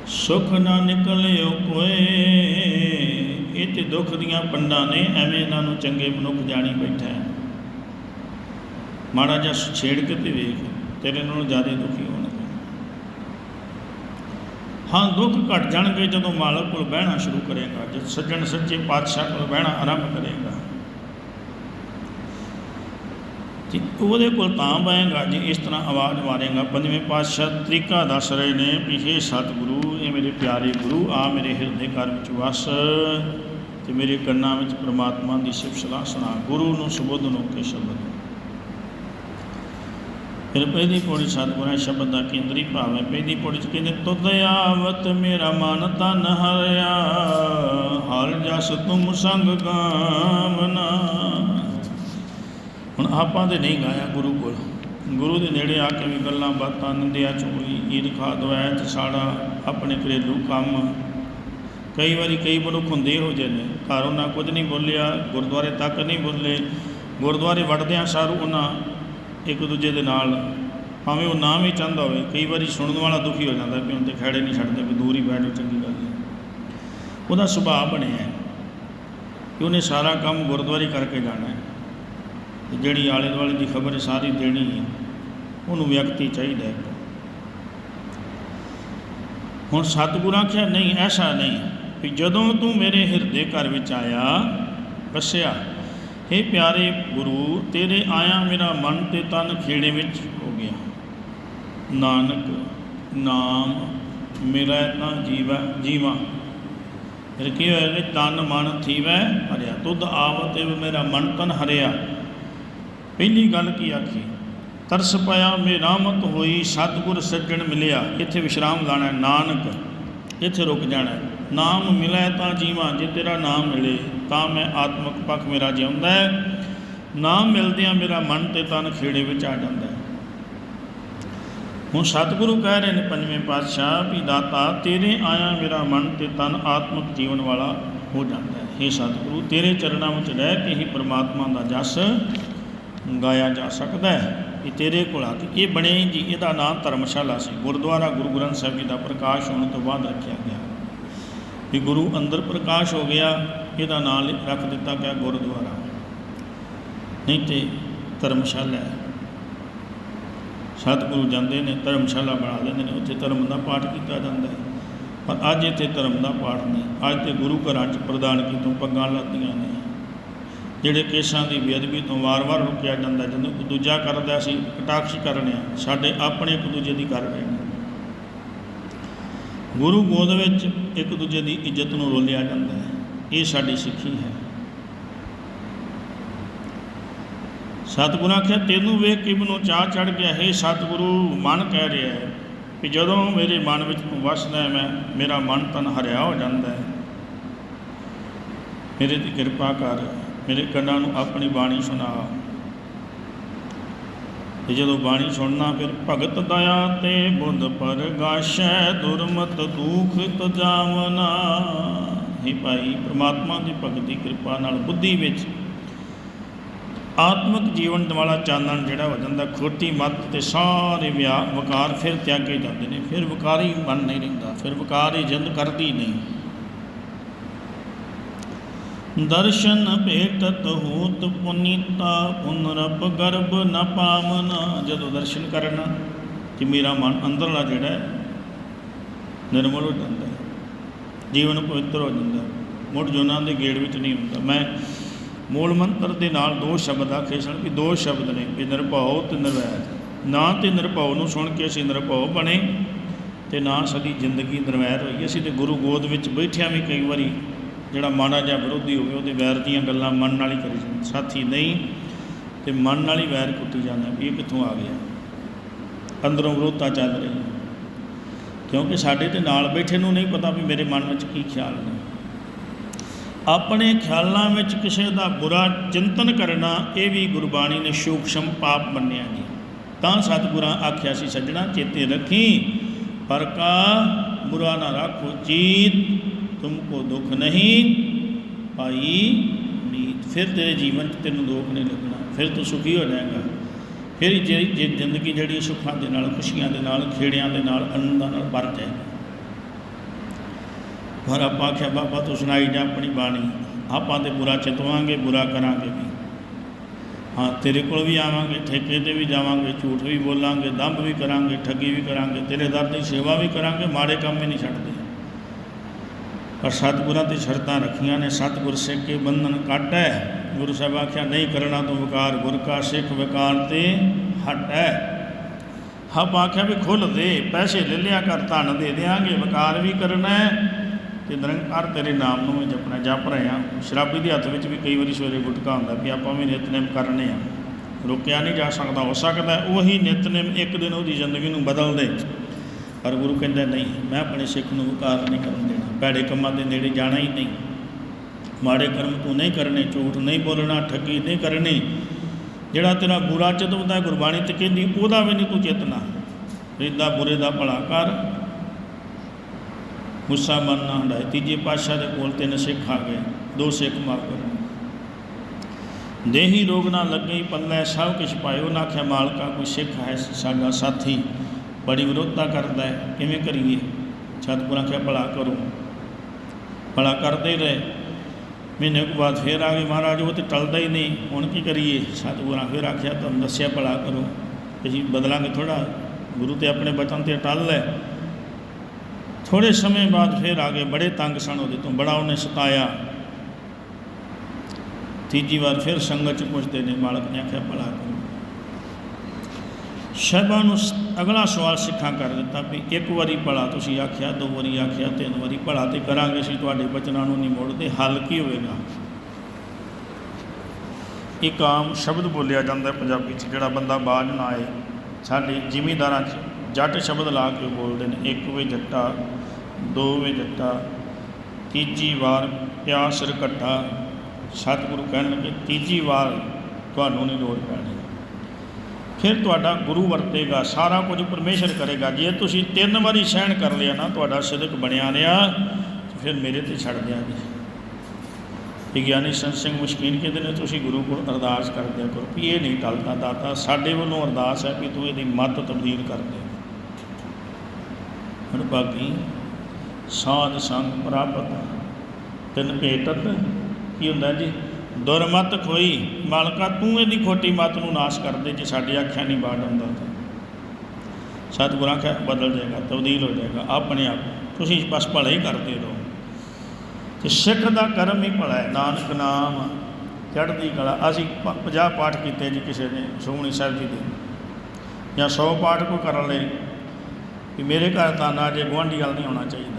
[SPEAKER 1] ਸੁਖ ਨਾ ਨਿਕਲਿਓ ਕੋਏ। ਇਹ ਤੇ ਦੁੱਖ ਦੀਆਂ ਪੰਡਾਂ ਨੇ, ਐਵੇਂ ਇਹਨਾਂ ਨੂੰ ਚੰਗੇ ਮਨੁੱਖ ਜਾਣੀ ਬੈਠਾ ਹੈ। ਮਾੜਾ ਜਿਹਾ ਛੇੜ ਕੇ ਤੇ ਵੇਖ, ਤੇਰੇ ਨਾਲੋਂ ਜ਼ਿਆਦਾ ਦੁਖੀ ਹੋਣਗੇ ਹਾਂ, ਦੁੱਖ ਘਟ ਜਾਣਗੇ ਜਦੋਂ ਮਾਲਕ ਕੋਲ ਬਹਿਣਾ ਸ਼ੁਰੂ ਕਰੇਗਾ, ਜਦ ਸੱਜਣ ਸੱਚੇ ਪਾਤਸ਼ਾਹ ਕੋਲ ਬਹਿਣਾ ਆਰੰਭ ਕਰੇਗਾ। ਤੇ ਉਹਦੇ ਕੋਲ ਤਾਂ ਬਹੇਗਾ, ਜੇ ਇਸ ਤਰ੍ਹਾਂ ਆਵਾਜ਼ ਮਾਰੇਗਾ, ਪੰਜਵੇਂ ਪਾਤਸ਼ਾਹ ਤਰੀਕਾ ਦੱਸ ਰਹੇ ਨੇ ਵੀ ਇਹ ਸਤਿਗੁਰੂ, ਇਹ ਮੇਰੇ ਪਿਆਰੇ ਗੁਰੂ, ਆ ਮੇਰੇ ਹਿਰਦੇ ਘਰ ਵਿੱਚ ਵਸ, ਤੇ ਮੇਰੇ ਕੰਨਾਂ ਵਿੱਚ ਪ੍ਰਮਾਤਮਾ ਦੀ ਸਿਫਤ ਸਲਾਹ ਸੁਣਾ, ਗੁਰੂ ਨੂੰ ਸੁਬੁੱਧ ਨੂੰ ਕੇ ਸ਼ਬਦ। ਫਿਰ ਪਹਿਲੀ ਪੌੜੀ ਸਤਿਗੁਰਾਂ ਸ਼ਬਦ ਦਾ ਕੇਂਦਰੀ ਭਾਵ ਹੈ। ਪਹਿਲੀ ਪੌੜੀ ਚ ਕਹਿੰਦੇ, ਤੁਧ ਆਵਤ ਮੇਰਾ ਮਨ ਤਨ ਹਰਿਆ ਹਰ ਜਸ ਤੁਮ ਸੰਗ ਕਾਮਨਾ ਹੁਣ ਆਪਾਂ ਤੇ ਨਹੀਂ ਗਾਇਆ ਗੁਰੂ ਕੋਲ। ਗੁਰੂ ਦੇ ਨੇੜੇ ਆ ਕੇ ਵੀ ਗੱਲਾਂ ਬਾਤਾਂ, ਨਿੰਦਿਆ ਚੁਗਲੀ ਈਦ ਖਾ ਦਵੈਤ ਸਾੜਾ, ਆਪਣੇ ਘਰੇਲੂ ਕੰਮ। ਕਈ ਵਾਰੀ ਕਈ ਮਨੁੱਖ ਹੁੰਦੇ ਹੋ ਜੇ ਨੇ। ਘਰ ਉਹਨਾਂ ਕੁਝ ਨਹੀਂ ਬੋਲਿਆ, ਗੁਰਦੁਆਰੇ ਤੱਕ ਨਹੀਂ ਬੋਲੇ। ਗੁਰਦੁਆਰੇ ਵੜਦਿਆਂ ਸਾਰੂ ਉਹਨਾਂ ਇੱਕ ਦੂਜੇ ਦੇ ਨਾਲ ਭਾਵੇਂ ਉਹ ਨਾ ਵੀ ਚਾਹੁੰਦਾ ਹੋਵੇ, ਕਈ ਵਾਰੀ ਸੁਣਨ ਵਾਲਾ ਦੁਖੀ ਹੋ ਜਾਂਦਾ ਵੀ ਹੁਣ ਤੇ ਖੜੇ ਨਹੀਂ ਛੱਡਦੇ, ਵੀ ਦੂਰ ਹੀ ਬੈਠੋ ਚੰਗੀ ਗੱਲ ਹੈ। ਉਹਦਾ ਸੁਭਾਅ ਬਣਿਆ ਹੈ ਕਿ ਉਹਨੇ ਸਾਰਾ ਕੰਮ ਗੁਰਦੁਆਰੇ ਕਰਕੇ ਜਾਣਾ ਹੈ। ਤੇ ਜਿਹੜੀ ਆਲੇ ਦੁਆਲੇ ਦੀ ਖਬਰ ਸਾਰੀ ਦੇਣੀ ਹੈ, ਉਹਨੂੰ ਵਿਅਕਤੀ ਚਾਹੀਦਾ ਹੈ। ਹੁਣ ਸਤਿਗੁਰਾਂ ਕਿਹਾ ਨਹੀਂ, ਐਸਾ ਨਹੀਂ, ਵੀ ਜਦੋਂ ਤੂੰ ਮੇਰੇ ਹਿਰਦੇ ਘਰ ਵਿੱਚ ਆਇਆ ਵਸਿਆ हे ਪਿਆਰੇ ਗੁਰੂ ਤੇਰੇ ਆਇਆ ਮੇਰਾ ਮਨ ਤੇ ਤਨ ਖੇੜੇ ਵਿੱਚ ਹੋ ਗਿਆ। ਨਾਨਕ ਨਾਮ ਮੇਰਾ ਤਾਂ ਜੀਵਾ ਜੀਵਾ। ਫਿਰ ਕੀ ਹੋਇਆ ਕਿ ਤਨ ਮਨ ਥੀਵੈ ਹਰਿਆ ਤੁਧ ਆਵ ਤੇ ਮੇਰਾ ਮਨ ਤਨ ਹਰਿਆ। ਪਹਿਲੀ ਗੱਲ ਕੀ ਆਖੀ? ਤਰਸ ਪਿਆ ਮੇਰਾ ਮਤ ਹੋਈ, ਸਤਿਗੁਰ ਸੱਜਣ ਮਿਲਿਆ। ਇੱਥੇ ਵਿਸ਼ਰਾਮ ਲਾਣਾ ਨਾਨਕ, ਇੱਥੇ ਰੁਕ ਜਾਣਾ ਨਾਮ ਮਿਲੇ ਤਾਂ ਜੀਵਾਂ, ਜੇ ਤੇਰਾ ਨਾਮ ਮਿਲੇ, ਤਾਂ ਮੈਂ ਆਤਮਿਕ ਪੱਖ ਮੇਰਾ ਜਿਉਂਦਾ ਹੈ। ਨਾਮ ਮਿਲਦਿਆਂ ਮੇਰਾ ਮਨ ਤੇ ਤਨ ਖੇੜੇ ਵਿੱਚ ਆ ਜਾਂਦਾ ਹੈ। ਹੁਣ ਸਤਿਗੁਰੂ ਕਹਿ ਰਹੇ ਨੇ, ਪੰਜਵੇਂ ਪਾਤਸ਼ਾਹ, ਵੀ ਦਾਤਾ, ਤੇਰੇ ਆਇਆ ਮੇਰਾ ਮਨ ਤੇ ਤਨ ਆਤਮਿਕ ਜੀਵਨ ਵਾਲਾ ਹੋ ਜਾਂਦਾ ਹੈ। हे ਸਤਿਗੁਰੂ, ਤੇਰੇ ਚਰਨਾਂ ਵਿੱਚ ਰਹਿ ਕੇ ਹੀ ਪ੍ਰਮਾਤਮਾ ਦਾ ਜਸ ਗਾਇਆ ਜਾ ਸਕਦਾ ਹੈ। ਇਹ ਤੇਰੇ ਕੋਲ ਆ ਕੇ ਇਹ ਬਣੇ ਜੀ, ਇਹਦਾ ਨਾਮ ਧਰਮਸ਼ਾਲਾ ਸੀ। ਗੁਰਦੁਆਰਾ ਗੁਰੂ ਗ੍ਰੰਥ ਸਾਹਿਬ ਜੀ ਦਾ ਪ੍ਰਕਾਸ਼ ਹੋਣ ਤੋਂ ਬਾਅਦ ਰੱਖਿਆ ਗਿਆ। ਵੀ ਗੁਰੂ ਅੰਦਰ ਪ੍ਰਕਾਸ਼ ਹੋ ਗਿਆ, ਇਹਦਾ ਨਾਮ ਲਿ- ਰੱਖ ਦਿੱਤਾ ਗਿਆ ਗੁਰਦੁਆਰਾ। ਨਹੀਂ ਤੇ ਧਰਮਸ਼ਾਲਾ ਹੈ। ਸਤਿਗੁਰੂ ਜਾਂਦੇ ਨੇ, ਧਰਮਸ਼ਾਲਾ ਬਣਾ ਲੈਂਦੇ ਨੇ, ਉੱਥੇ ਧਰਮ ਦਾ ਪਾਠ ਕੀਤਾ ਜਾਂਦਾ ਹੈ। ਪਰ ਅੱਜ ਇੱਥੇ ਧਰਮ ਦਾ ਪਾਠ ਨਹੀਂ। ਅੱਜ ਤੇ ਗੁਰੂ ਘਰਾਂ 'ਚ ਪ੍ਰਧਾਨਗੀ ਤੋਂ ਪੱਗਾਂ ਲੱਦੀਆਂ ਨੇ। ਜਿਹੜੇ ਕੇਸਾਂ ਦੀ ਬੇਅਦਬੀ ਤੋਂ ਵਾਰ-ਵਾਰ ਰੁਕਿਆ ਜਾਂਦਾ, ਜਦੋਂ ਕੋਈ ਦੂਜਾ ਕਰਦਾ ਸੀ, ਕਟਾਕਸ਼ ਕਰਨੇ ਆ ਸਾਡੇ ਆਪਣੇ ਇੱਕ ਦੂਜੇ ਦੀ ਕਰ ਰਹੇ ਨੇ ਗੁਰੂ ਗੋਦ ਵਿੱਚ ਇੱਕ ਦੂਜੇ ਦੀ ਇੱਜ਼ਤ ਨੂੰ ਰੋਲਿਆ ਜਾਂਦਾ ਹੈ। ਇਹ ਸਾਡੀ ਸਿੱਖੀ ਹੈ। ਸਤਿਗੁਰਾਂ ਆਖਿਆ, ਤੈਨੂੰ ਵੇਖ ਕੇ ਮੈਨੂੰ ਚਾਹ ਚੜ ਗਿਆ। ਹੈ ਸਤਿਗੁਰੂ, ਮਨ ਕਹਿ ਰਿਹਾ ਹੈ ਕਿ ਜਦੋਂ ਮੇਰੇ ਮਨ ਵਿੱਚ ਤੂੰ ਵਸਦਾ ਹੈ, ਮੈਂ, ਮੇਰਾ ਮਨ ਤਨ ਹਰਿਆ ਹੋ ਜਾਂਦਾ ਹੈ। ਮੇਰੇ ਦੀ ਕਿਰਪਾ ਕਰ, ਮੇਰੇ ਕੰਨਾਂ ਨੂੰ ਆਪਣੀ ਬਾਣੀ ਸੁਣਾ। ਤੇ ਜਦੋਂ ਬਾਣੀ ਸੁਣਨਾ ਫਿਰ ਭਗਤ ਦਇਆ ਤੇ ਬੁੱਧ ਪਰਗਾਸ਼ੈ, ਦੁਰਮਤ ਦੁਖ ਤਜਾਵਨਾ। ਹੀ ਭਾਈ, ਪ੍ਰਮਾਤਮਾ ਦੀ ਭਗਤੀ ਕਿਰਪਾ ਨਾਲ ਬੁੱਧੀ ਵਿੱਚ ਆਤਮਿਕ ਜੀਵਨ ਵਾਲਾ ਚਾਨਣ ਜਿਹੜਾ ਹੋ ਜਾਂਦਾ, ਖੋਟੀ ਮੱਤ ਤੇ ਸਾਰੇ ਵਿਆ ਵਕਾਰ ਫਿਰ ਤਿਆਗੇ ਜਾਂਦੇ ਨੇ। ਫਿਰ ਵਿਕਾਰੀ ਮਨ ਨਹੀਂ ਰਹਿੰਦਾ, ਫਿਰ ਵਿਕਾਰੀ ਜਿੰਦ ਕਰਦੀ ਨਹੀਂ। ਦਰਸ਼ਨ ਭੇਟਤ ਹੋਤ ਪੁਨੀਤਾ ਪੁਨਰਪ ਗਰਭ ਨ ਪਾਵਨਾ। ਜਦੋਂ ਦਰਸ਼ਨ ਕਰਨਾ ਕਿ ਮੇਰਾ ਮਨ ਅੰਦਰਲਾ ਜਿਹੜਾ ਨਿਰਮਲ ਹੋ ਜਾਂਦਾ ਹੈ। ਜੀਵਨ ਪਵਿੱਤਰ ਹੋ ਜਾਂਦਾ ਮੁੜ ਮੁੱਢ ਜੋਨਾਂ ਦੇ ਗੇੜ ਵਿੱਚ ਨਹੀਂ ਹੁੰਦਾ। ਮੈਂ ਮੂਲ ਮੰਤਰ ਦੇ ਨਾਲ ਦੋ ਸ਼ਬਦ ਆਖੇ ਸਨ ਵੀ ਦੋ ਸ਼ਬਦ ਨੇ, ਵੀ ਨਿਰਭਉ ਤੇ ਨਿਰਵੈਰ। ਨਾ ਤੇ ਨਿਰਭਉ ਨੂੰ ਸੁਣ ਕੇ ਅਸੀਂ ਨਿਰਭਉ ਬਣੇ, ਤੇ ਨਾ ਸਾਡੀ ਜ਼ਿੰਦਗੀ ਨਿਰਵੈਰ ਹੋਈ। ਅਸੀਂ ਤੇ ਗੁਰੂ ਗੋਦ ਵਿੱਚ ਬੈਠਿਆਂ ਵੀ ਕਈ ਵਾਰੀ ਜਿਹੜਾ ਮਾੜਾ ਜਿਹਾ ਵਿਰੋਧੀ ਹੋਵੇ, ਉਹਦੇ ਵੈਰ ਦੀਆਂ ਗੱਲਾਂ ਮਨ ਨਾਲ ਹੀ ਕਰੀ ਜਾਂਦੇ। ਸਾਥੀ ਨਹੀਂ, ਤੇ ਮਨ ਨਾਲ ਹੀ ਵੈਰ ਕੁੱਟੀ ਜਾਂਦਾ। ਵੀ ਇਹ ਕਿੱਥੋਂ ਆ ਗਿਆ? ਅੰਦਰੋਂ ਵਿਰੋਧਤਾ ਚੱਲ ਰਹੀ ਕਿਉਂਕਿ ਸਾਡੇ ਤੇ ਨਾਲ ਬੈਠੇ ਨੂੰ ਨਹੀਂ ਪਤਾ ਵੀ ਮੇਰੇ ਮਨ ਵਿੱਚ ਕੀ ਖਿਆਲ ਨੇ। ਆਪਣੇ ਖਿਆਲਾਂ ਵਿੱਚ ਕਿਸੇ ਦਾ ਬੁਰਾ ਚਿੰਤਨ ਕਰਨਾ, ਇਹ ਵੀ ਗੁਰਬਾਣੀ ਨੇ ਸੂਖਸ਼ਮ ਪਾਪ ਮੰਨਿਆ ਜੀ। ਤਾਂ ਸਤਿਗੁਰਾਂ ਆਖਿਆ ਸੀ, ਸੱਜਣਾ, ਚੇਤੇ ਰੱਖੀ, ਪਰ ਕਾ ਬੁਰਾ ਨਾ ਰੱਖੋ ਚੀਤ ਤੁਮਕੋ ਦੁੱਖ ਨਹੀਂ ਭਾਈ ਮੀਤ ਫਿਰ ਤੇਰੇ ਜੀਵਨ 'ਚ ਤੈਨੂੰ ਦੁੱਖ ਨਹੀਂ ਲੱਗਣਾ ਫਿਰ ਤੂੰ ਸੁਖੀ ਹੋ ਜਾਏਗਾ ਫਿਰ ਜਿਹੜੀ ਜੇ ਜ਼ਿੰਦਗੀ ਜਿਹੜੀ ਸੁੱਖਾਂ ਦੇ ਨਾਲ ਖੁਸ਼ੀਆਂ ਦੇ ਨਾਲ ਖੇੜਿਆਂ ਦੇ ਨਾਲ ਆਨੰਦਾਂ ਨਾਲ ਭਰ ਜਾਏਗੀ ਪਰ ਆਪਾਂ ਆਖਿਆ ਬਾਬਾ ਤੂੰ ਸੁਣਾਈ ਜਾ ਆਪਣੀ ਬਾਣੀ ਆਪਾਂ ਤੇ ਬੁਰਾ ਚਿਤਵਾਂਗੇ ਬੁਰਾ ਕਰਾਂਗੇ ਵੀ ਹਾਂ ਤੇਰੇ ਕੋਲ ਵੀ ਆਵਾਂਗੇ ਠੇਕੇ ਤੇ ਵੀ ਜਾਵਾਂਗੇ ਝੂਠ ਵੀ ਬੋਲਾਂਗੇ ਦੰਭ ਵੀ ਕਰਾਂਗੇ ਠੱਗੀ ਵੀ ਕਰਾਂਗੇ ਤੇਰੇ ਦਰ ਦੀ ਸੇਵਾ ਵੀ ਕਰਾਂਗੇ ਮਾੜੇ ਕੰਮ ਵੀ ਨਹੀਂ ਛੱਡਦੇ ਪਰ ਸਤਿਗੁਰਾਂ ਤੇ ਸ਼ਰਤਾਂ ਰੱਖੀਆਂ ਨੇ, ਸਤਿਗੁਰ ਸਿੱਖ ਕੇ ਬੰਧਨ ਕੱਟ ਹੈ। ਗੁਰੂ ਸਾਹਿਬ ਆਖਿਆ, ਨਹੀਂ ਕਰਨਾ ਤੂੰ ਵਿਕਾਰ, ਗੁਰ ਕਾ ਸਿੱਖ ਵਿਕਾਰ ਤੇ ਹਟ ਹੈ। ਹਬ ਆਖਿਆ ਵੀ ਖੁੱਲ ਦੇ, ਪੈਸੇ ਲੈ ਲਿਆ ਕਰ, ਧਨ ਦੇ ਦੇਾਂਗੇ ਵਿਕਾਰ ਵੀ ਕਰਨਾ ਹੈ। ਤੇ ਨਿਰੰਕਾਰ ਤੇਰੇ ਨਾਮ ਨੂੰ ਵੀ ਜਪਣਾ, ਜਪ ਰਹੇ ਆ ਸ਼ਰਾਬੀ ਦੇ ਹੱਥ ਵਿੱਚ ਵੀ ਕਈ ਵਾਰੀ ਸਵੇਰੇ ਗੁਟਕਾ ਹੁੰਦਾ ਵੀ ਆਪਾਂ ਵੀ ਨਿਤਨੇਮ ਕਰਨੇ ਆ। ਰੁਕਿਆ ਨਹੀਂ ਜਾ ਸਕਦਾ, ਹੋ ਸਕਦਾ ਉਹੀ ਨਿਤਨੇਮ ਇੱਕ ਦਿਨ ਉਹਦੀ ਜ਼ਿੰਦਗੀ ਨੂੰ ਬਦਲ ਦੇ ਪਰ ਗੁਰੂ ਕਹਿੰਦਾ, ਨਹੀਂ, ਮੈਂ ਆਪਣੇ ਸਿੱਖ ਨੂੰ ਵਿਕਾਰ ਨਹੀਂ ਕਰਨ ਦੇਣਾ। ਭੈੜੇ ਕੰਮਾਂ ਦੇ ਨੇੜੇ ਜਾਣਾ ਹੀ ਨਹੀਂ। ਮਾੜੇ ਕਰਮ ਤੂੰ ਨਹੀਂ ਕਰਨੇ, ਝੂਠ ਨਹੀਂ ਬੋਲਣਾ, ਠੱਗੀ ਨਹੀਂ ਕਰਨੀ। ਜਿਹੜਾ ਤੇਰਾ ਬੁਰਾ ਚਿਤਵਦਾ ਗੁਰਬਾਣੀ ਤੇ ਕਹਿੰਦੀ, ਉਹਦਾ ਵੀ ਨਹੀਂ ਤੂੰ ਚੇਤਨਾ। ਇਦਾਂ ਬੁਰੇ ਦਾ ਭਲਾ ਕਰ। ਗੁੱਸਾ ਮਨ ਨਾ ਹੰਡਾਏ ਤੀਜੇ ਪਾਤਸ਼ਾਹ ਦੇ ਕੋਲ ਤਿੰਨ ਸਿੱਖ ਆ ਗਏ। ਦੋ ਸਿੱਖ ਮਾਰ ਕਰ। ਦੇਹੀ ਰੋਗ ਨਾ ਲੱਗੇ, ਪੱਲੇ ਸਭ ਕੁਛ ਪਾਇਓ। ਨਾ ਆਖਿਆ, ਮਾਲਕਾ, ਕੋਈ ਸਿੱਖ ਹੈ ਸਾਡਾ ਸਾਥੀ। ਬੜੀ ਵਿਰੋਧਤਾ ਕਰਦਾ ਹੈ। ਕਿਵੇਂ ਕਰੀਏ? ਸਤਿਗੁਰਾਂ ਆਖਿਆ, ਭਲਾ ਕਰੋ। ਭਲਾ ਕਰਦੇ ਰਹੇ। ਮਹੀਨੇ ਕੁ ਬਾਅਦ ਫੇਰ ਆ ਗਏ ਮਹਾਰਾਜ, ਉਹ ਤੇ ਟਲਦਾ ਹੀ ਨਹੀਂ। ਹੁਣ ਕੀ ਕਰੀਏ? ਸਤਿਗੁਰਾਂ ਫੇਰ ਆਖਿਆ, ਤੁਹਾਨੂੰ ਦੱਸਿਆ ਭਲਾ ਕਰੋ। ਅਸੀਂ ਬਦਲਾਂਗੇ ਥੋੜਾ ਗੁਰੂ ਤੇ ਆਪਣੇ ਬਚਨ ਤੇ ਟਲ ਲੈ ਥੋੜੇ ਸਮੇਂ ਬਾਅਦ ਫੇਰ ਆ ਗਏ। ਬੜੇ ਤੰਗ ਸਨ ਉਹਦੇ ਤੋਂ। ਬੜਾ ਉਹਨੇ ਸਤਾਇਆ। ਤੀਜੀ ਵਾਰ ਫਿਰ ਸੰਗਤ ਚ ਪੁੱਛਦੇ ਨੇ, ਮਾਲਕ ਨੇ ਆਖਿਆ, ਭਲਾ ਕਰੋ। ਸ਼ਹਿਬਾਂ ਨੂੰ ਸ- ਅਗਲਾ ਸਵਾਲ ਸਿੱਖਾਂ ਕਰ ਦਿੱਤਾ ਵੀ ਇੱਕ ਵਾਰੀ ਭਲਾ ਤੁਸੀਂ ਆਖਿਆ, ਦੋ ਵਾਰੀ ਆਖਿਆ, ਤਿੰਨ ਵਾਰੀ ਭਲਾ ਤੇ ਕਰਾਂਗੇ ਅਸੀਂ ਤੁਹਾਡੇ ਬਚਨਾਂ ਨੂੰ ਨਹੀਂ ਮੋੜਦੇ, ਹੱਲ ਕੀ ਹੋਵੇਗਾ ਇੱਕ ਆਮ ਸ਼ਬਦ ਬੋਲਿਆ ਜਾਂਦਾ ਪੰਜਾਬੀ 'ਚ ਜਿਹੜਾ ਬੰਦਾ ਬਾਜ ਨਾ ਆਏ। ਸਾਡੇ ਜ਼ਿਮੀਂਦਾਰਾਂ 'ਚ ਜੱਟ ਸ਼ਬਦ ਲਾ ਕੇ ਬੋਲਦੇ ਨੇ, ਇੱਕ ਵੇ ਜੱਟਾ, ਦੋ ਵੇ ਜੱਟਾ, ਤੀਜੀ ਵਾਰ ਪਿਆਸ ਰਕਟਾ ਸਤਿਗੁਰੂ ਕਹਿਣ ਲੱਗੇ, ਤੀਜੀ ਵਾਰ ਤੁਹਾਨੂੰ ਨਹੀਂ ਲੋੜ ਪੈਣੀ। ਫਿਰ ਤੁਹਾਡਾ ਗੁਰੂ ਵਰਤੇਗਾ, ਸਾਰਾ ਕੁਝ ਪਰਮੇਸ਼ਰ ਕਰੇਗਾ। ਜੇ ਤੁਸੀਂ ਤਿੰਨ ਵਾਰੀ ਸਹਿਣ ਕਰ ਲਿਆ ਨਾ, ਤੁਹਾਡਾ ਸਿਦਕ ਬਣਿਆ ਰਿਹਾ, ਫਿਰ ਮੇਰੇ ਤੇ ਛੱਡ ਦਿਆ ਜੀ। ਗਿਆਨੀ ਸੰਤ ਸਿੰਘ ਮੁਸ਼ਕੀਨ ਕਹਿੰਦੇ ਨੇ, ਤੁਸੀਂ ਗੁਰੂ ਕੋਲ ਅਰਦਾਸ ਕਰਦਿਆ ਕਰੋ ਵੀ ਇਹ ਨਹੀਂ ਟਲਦਾ ਦਾਤਾ, ਸਾਡੇ ਵੱਲੋਂ ਅਰਦਾਸ ਹੈ ਵੀ ਤੂੰ ਇਹਦੀ ਮੱਤ ਤਬਦੀਲ ਕਰ ਦੇ। ਹੁਣ ਬਾਕੀ ਸਾਧ ਸੰਗ ਪ੍ਰਾਪਤ, ਤਿੰਨ ਭੇਟਤ ਕੀ ਹੁੰਦਾ ਜੀ? ਦੁਰਮਤ ਖੋਈ, ਮਾਲਕਾ ਤੂੰ ਇਹਦੀ ਖੋਟੀ ਮਤ ਨੂੰ ਨਾਸ਼ ਕਰ ਦੇ, ਜੇ ਸਾਡੀ ਆਖਿਆ ਨਹੀਂ ਬਾੜ ਹੁੰਦਾ ਸਤਿਗੁਰਾਂ ਕਹ ਬਦਲ ਜਾਏਗਾ, ਤਬਦੀਲ ਹੋ ਜਾਏਗਾ, ਆਪਣੇ ਆਪ ਤੁਸੀਂ ਬਸ ਭਲਾ ਹੀ ਕਰਦੇ ਰਹੋ। ਤੇ ਸਿੱਖ ਦਾ ਕਰਮ ਹੀ ਭਲਾ ਹੈ, ਨਾਨਕ ਨਾਮ ਚੜ੍ਹਦੀ ਕਲਾ। ਅਸੀਂ 50 ਪਾਠ ਕੀਤੇ ਜੀ ਕਿਸੇ ਨੇ ਸੁਖਮਨੀ ਸਾਹਿਬ ਜੀ ਦੇ। ਜਾਂ 100 ਪਾਠ ਕੋ ਕਰਨ ਲਈ ਕਿ ਮੇਰੇ ਘਰ ਤਾਂ ਨਾ ਜੇ ਗੁਆਂਢੀ ਗੱਲ ਨਹੀਂ ਹੋਣਾ ਚਾਹੀਦਾ।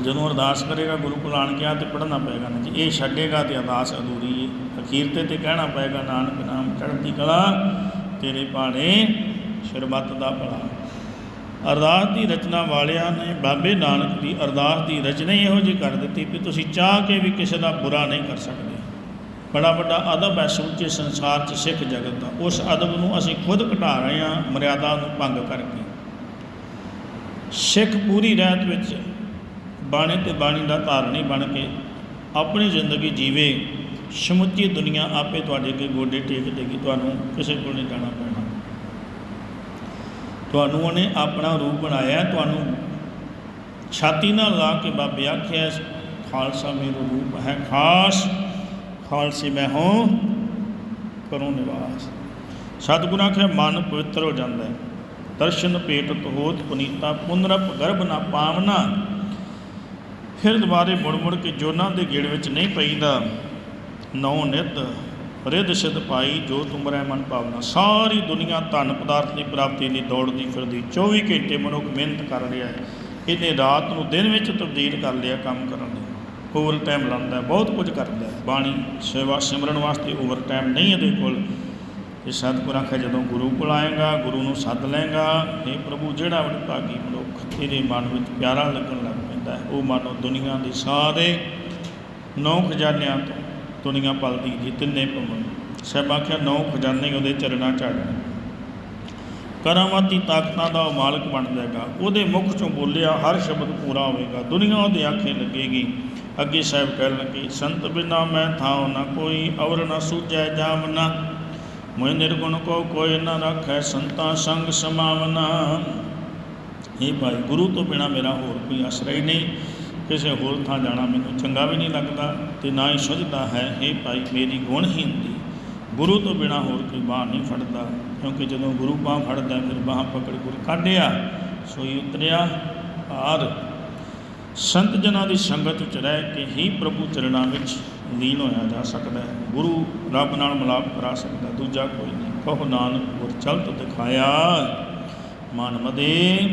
[SPEAKER 1] ਜਦੋਂ ਅਰਦਾਸ ਕਰੇਗਾ ਗੁਰੂ ਕੋਲ ਆਣ ਕੇ ਆ ਤੇ ਪੜ੍ਹਨਾ ਪਏਗਾ ਨਾ ਜੀ। ਇਹ ਛੱਡੇਗਾ ਤੇ ਅਰਦਾਸ ਅਧੂਰੀ ਹੈ ਅਖੀਰ ਤੇ ਤੇ ਕਹਿਣਾ ਪਏਗਾ, ਨਾਨਕ ਨਾਮ ਚੜ੍ਹਦੀ ਕਲਾ, ਤੇਰੇ ਭਾਣੇ ਸ਼ਰਬਤ ਦਾ ਭਲਾ। ਅਰਦਾਸ ਦੀ ਰਚਨਾ ਵਾਲਿਆਂ ਨੇ, ਬਾਬੇ ਨਾਨਕ ਦੀ ਅਰਦਾਸ ਦੀ ਰਚਨਾ ਹੀ ਇਹੋ ਜਿਹੀ ਕਰ ਦਿੱਤੀ ਵੀ ਤੁਸੀਂ ਚਾਹ ਕੇ ਵੀ ਕਿਸੇ ਦਾ ਬੁਰਾ ਨਹੀਂ ਕਰ ਸਕਦੇ। ਬੜਾ ਵੱਡਾ ਅਦਬ ਹੈ ਸਮੁੱਚੇ ਸੰਸਾਰ 'ਚ ਸਿੱਖ ਜਗਤ ਦਾ। ਉਸ ਅਦਬ ਨੂੰ ਅਸੀਂ ਖੁਦ ਘਟਾ ਰਹੇ ਹਾਂ ਮਰਿਆਦਾ ਨੂੰ ਭੰਗ ਕਰਕੇ। ਸਿੱਖ ਪੂਰੀ ਰਹਿਤ ਵਿੱਚ ਬਾਣੀ ਤੇ ਬਾਣੀ ਦਾ ਧਾਰਨੀ ਬਣ ਕੇ ਆਪਣੀ ਜ਼ਿੰਦਗੀ ਜੀਵੇ, ਸਮੁੱਚੀ ਦੁਨੀਆ ਆਪੇ ਤੁਹਾਡੇ ਅੱਗੇ ਗੋਡੇ ਟੇਕ ਦੇਗੀ, ਤੁਹਾਨੂੰ ਕਿਸੇ ਕੋਲ ਨਹੀਂ ਜਾਣਾ ਪੈਣਾ। ਤੁਹਾਨੂੰ ਉਹਨੇ ਆਪਣਾ ਰੂਪ ਬਣਾਇਆ, ਤੁਹਾਨੂੰ ਛਾਤੀ ਨਾਲ ਲਾ ਕੇ ਬਾਬੇ ਆਖਿਆ, ਖਾਲਸਾ ਮੇਰਾ ਰੂਪ ਹੈ ਖਾਸ, ਖਾਲਸੇ ਮੈਂ ਹਾਂ, ਕਰੋ ਨਿਵਾਸ। ਸਤਿਗੁਰਾਂ ਆਖਿਆ, ਮਨ ਪਵਿੱਤਰ ਹੋ ਜਾਂਦਾ ਹੈ। ਦਰਸ਼ਨ ਪੇਟਤ ਹੋਤ ਪੁਨੀਤਾ, ਪੁਨਰਪ ਗਰਭ ਨਾ ਪਾਵਨਾ ਫਿਰ ਦੁਬਾਰੇ ਮੁੜ ਮੁੜ ਕੇ ਜੋਨਾਂ ਦੇ ਗੇੜ ਵਿੱਚ ਨਹੀਂ ਪਈਦਾ। ਨੌ ਨਿਤ ਰਿੱਧ ਸਿੱਧ ਪਾਈ, ਜੋ ਤੁਮਰੈ ਮਨ ਭਾਵਨਾ। ਸਾਰੀ ਦੁਨੀਆ ਧਨ ਪਦਾਰਥ ਦੀ ਪ੍ਰਾਪਤੀ ਲਈ ਦੌੜਦੀ ਫਿਰਦੀ 24 ਘੰਟੇ ਮਨੁੱਖ ਮਿਹਨਤ ਕਰ ਰਿਹਾ ਹੈ। ਇਹਨੇ ਰਾਤ ਨੂੰ ਦਿਨ ਵਿੱਚ ਤਬਦੀਲ ਕਰ ਲਿਆ ਕੰਮ ਕਰਨ ਲਈ। ਓਵਰ ਟਾਈਮ ਲਾਉਂਦਾ ਬਹੁਤ ਕੁਝ ਕਰਦਾ ਬਾਣੀ ਸੇਵਾ ਸਿਮਰਨ ਵਾਸਤੇ ਓਵਰ ਟਾਈਮ ਨਹੀਂ ਇਹਦੇ ਕੋਲ। ਇਹ ਸਤਿਗੁਰਾਂ ਆਖਿਆ, ਜਦੋਂ ਗੁਰੂ ਕੋਲ ਆਏਗਾ, ਗੁਰੂ ਨੂੰ ਸੱਦ ਲਏਗਾ, ਇਹ ਪ੍ਰਭੂ ਜਿਹੜਾ ਵਡਭਾਗੀ ਮਨੁੱਖ ਤੇਰੇ ਮਨ ਵਿੱਚ ਪਿਆਰਾ ਲੱਗਣ ਲੱਗ ਪੈਂਦਾ ਹੈ। ਉਹ ਮਾਨੋ ਦੁਨੀਆ ਦੇ ਸਾਰੇ ਨੌ ਖਜ਼ਾਨਿਆਂ ਤੋਂ ਦੁਨੀਆ ਪਲਦੀ ਜੀ, ਤਿੰਨੇ ਪਵਨ ਸਭ ਆਖਿਆ, ਨੌ ਖਜ਼ਾਨੇ ਉਹਦੇ ਚਰਨਾਂ ਚੜ੍ਹਨ ਕਰਾਮਾਤੀ ਤਾਕਤਾਂ ਦਾ ਉਹ ਮਾਲਕ ਬਣ ਜਾਏਗਾ ਉਹਦੇ ਮੁਖ ਚੋਂ ਬੋਲਿਆ, ਹਰ ਸ਼ਬਦ ਪੂਰਾ ਹੋਵੇਗਾ। ਦੁਨੀਆ ਉਹਦੇ ਆਖੇ ਲੱਗੇਗੀ। ਅੱਗੇ ਸਾਹਿਬ ਕਹਿਣ ਲੱਗੇ, ਸੰਤ ਬਿਨਾ ਮੈਂ ਥਾਉ ਨਾ ਕੋਈ ਅਵਰ ਨਾ ਸੂਝੈ ਜਾਮਨਾ ਮੋਇ ਨਿਰਗੁਣ ਕੋ ਕੋਈ ਨਾ ਰੱਖੈ ਸੰਤਾਂ ਸੰਗ ਸਮਾਵਨਾ। ਇਹ ਭਾਈ ਗੁਰੂ ਤੋਂ ਬਿਨਾ ਮੇਰਾ ਹੋਰ ਕੋਈ ਆਸਰਾ ਹੀ ਨਹੀਂ, ਕਿਸੇ ਹੋਰ ਥਾਂ ਜਾਣਾ ਮੈਨੂੰ ਚੰਗਾ ਵੀ ਨਹੀਂ ਲੱਗਦਾ ਤੇ ਨਾ ਹੀ ਸੁਝਦਾ ਹੈ ਇਹ ਭਾਈ ਮੇਰੀ ਗੁਣ ਹੀ ਹੁੰਦੀ। ਗੁਰੂ ਤੋਂ ਬਿਨਾ ਹੋਰ ਕੋਈ ਬਾਹ ਨਹੀਂ ਫੜਦਾ, ਕਿਉਂਕਿ ਜਦੋਂ ਗੁਰੂ ਬਾਹ ਫੜਦਾ, ਫਿਰ ਬਾਹ ਪਕੜ ਗੁਰ ਕਾਢਿਆ, ਸੋਈ ਉਤਰਿਆ, ਆਰ ਸੰਤ ਜਨਾਂ ਦੀ ਸੰਗਤ ਵਿੱਚ ਰਹਿ ਕੇ ਹੀ ਪ੍ਰਭੂ ਚਰਨਾਂ ਵਿੱਚ ਲੀਨ ਹੋਇਆ ਜਾ ਸਕਦਾ ਹੈ। ਗੁਰੂ ਰੱਬ ਨਾਲ ਮਿਲਾਪ ਕਰਾ ਸਕਦਾ, ਦੂਜਾ ਕੋਈ ਨਹੀਂ। ਕਹੋ ਨਾਨਕ, ਗੁਰ ਚਲਤ ਦਿਖਾਇਆ। ਮਨ ਮਦੇ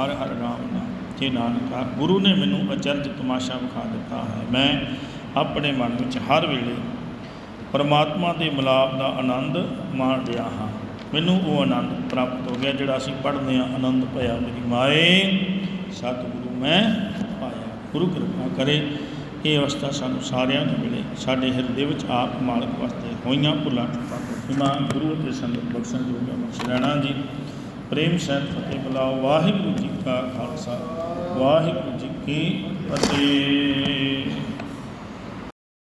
[SPEAKER 1] ਹਰ ਹਰ ਰਾਮ ਨਾਮ। ਜੇ ਨਾਨਕਾ ਗੁਰੂ ਨੇ ਮੈਨੂੰ ਅਚਰਜ ਤਮਾਸ਼ਾ ਵਿਖਾ ਦਿੱਤਾ ਹੈ। ਮੈਂ ਆਪਣੇ ਮਨ ਵਿੱਚ ਹਰ ਵੇਲੇ ਪਰਮਾਤਮਾ ਦੇ ਮਿਲਾਪ ਦਾ ਆਨੰਦ ਮਾਣ ਰਿਹਾ ਹਾਂ। ਮੈਨੂੰ ਉਹ ਆਨੰਦ ਪ੍ਰਾਪਤ ਹੋ ਗਿਆ ਜਿਹੜਾ ਅਸੀਂ ਪੜ੍ਹਦੇ ਹਾਂ, ਆਨੰਦ ਭਇਆ ਮੇਰੀ ਮਾਏ, ਸਤਿਗੁਰੂ ਮੈਂ ਪਾਇਆ। ਗੁਰੂ ਕਿਰਪਾ ਕਰੇ, ਇਹ ਅਵਸਥਾ ਸਾਨੂੰ ਸਾਰਿਆਂ ਨੂੰ ਮਿਲੇ। ਸਾਡੇ ਹਿਰਦੇ ਵਿੱਚ ਆਪ ਮਾਲਕ ਵਾਸਤੇ ਹੋਈਆਂ ਭੁੱਲਾਂ ਚੁੱਕਾ ਇਮਾਨ ਗੁਰੂ ਅਤੇ ਸੰਗਤ ਬਖਸ਼ਣ ਜੋਗਾ ਬਖਸ਼ ਰਹਿਣਾ ਜੀ। ਪ੍ਰੇਮ ਸਹਿਤ ਫਤਿਹ ਬੁਲਾਓ। ਵਾਹਿਗੁਰੂ ਜੀ ਕਾ ਖਾਲਸਾ ਵਾਹਿਗੁਰੂ ਜੀ ਕੀ ਫਤਿਹ।